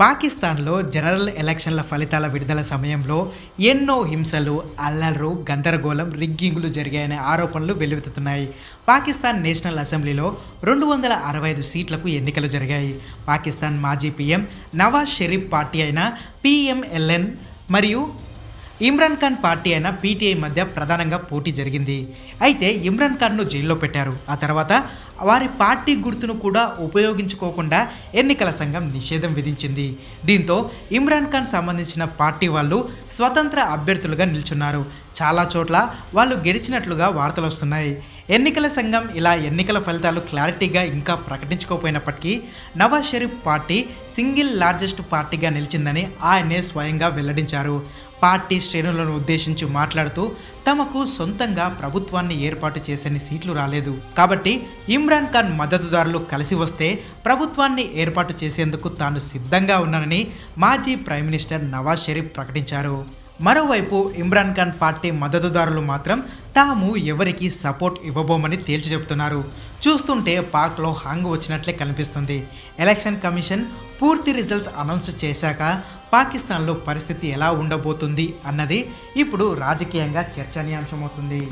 పాకిస్తాన్లో జనరల్ ఎలక్షన్ల ఫలితాల విడుదల సమయంలో ఎన్నో హింసలు అల్లర్లు గందరగోళం రిగ్గింగులు జరిగాయనే ఆరోపణలు వెల్లువెత్తుతున్నాయి. పాకిస్తాన్ నేషనల్ అసెంబ్లీలో రెండు వందల అరవై ఐదు సీట్లకు ఎన్నికలు జరిగాయి. పాకిస్తాన్ మాజీ పీఎం నవాజ్ షరీఫ్ పార్టీ అయిన పిఎంఎల్ఎన్ మరియు ఇమ్రాన్ ఖాన్ పార్టీ అయిన పీటీఐ మధ్య ప్రధానంగా పోటీ జరిగింది. అయితే ఇమ్రాన్ ఖాన్ను జైల్లో పెట్టారు. ఆ తర్వాత వారి పార్టీ గుర్తును కూడా ఉపయోగించుకోకుండా ఎన్నికల సంఘం నిషేధం విధించింది. దీంతో ఇమ్రాన్ ఖాన్ సంబంధించిన పార్టీ వాళ్ళు స్వతంత్ర అభ్యర్థులుగా నిల్చున్నారు. చాలా చోట్ల వాళ్ళు గెలిచినట్లుగా వార్తలు వస్తున్నాయి. ఎన్నికల సంఘం ఇలా ఎన్నికల ఫలితాలు క్లారిటీగా ఇంకా ప్రకటించుకోకపోయినప్పటికీ Nawaz Sharif party single largest పార్టీగా నిలిచిందని ఆయనే స్వయంగా వెల్లడించారు. పార్టీ శ్రేణులను ఉద్దేశించి మాట్లాడుతూ తమకు సొంతంగా ప్రభుత్వాన్ని ఏర్పాటు చేసని సీట్లు రాలేదు. కాబట్టి ఇమ్రాన్ ఖాన్ మద్దతుదారులు కలిసి వస్తే ప్రభుత్వాన్ని ఏర్పాటు చేసేందుకు తాను సిద్ధంగా ఉన్నానని మాజీ ప్రైమ్ మినిస్టర్ నవాజ్ షరీఫ్ ప్రకటించారు. మరోవైపు ఇమ్రాన్ ఖాన్ పార్టీ మద్దతుదారులు మాత్రం తాము ఎవరికి సపోర్ట్ ఇవ్వబోమని తేల్చి చెబుతున్నారు. చూస్తుంటే పాక్లో హాంగ్ వచ్చినట్లే కనిపిస్తుంది. ఎలక్షన్ కమిషన్ పూర్తి రిజల్ట్స్ అనౌన్స్ చేశాక పాకిస్తాన్లో పరిస్థితి ఎలా ఉండబోతుంది అన్నది ఇప్పుడు రాజకీయంగా చర్చనీయాంశమవుతుంది.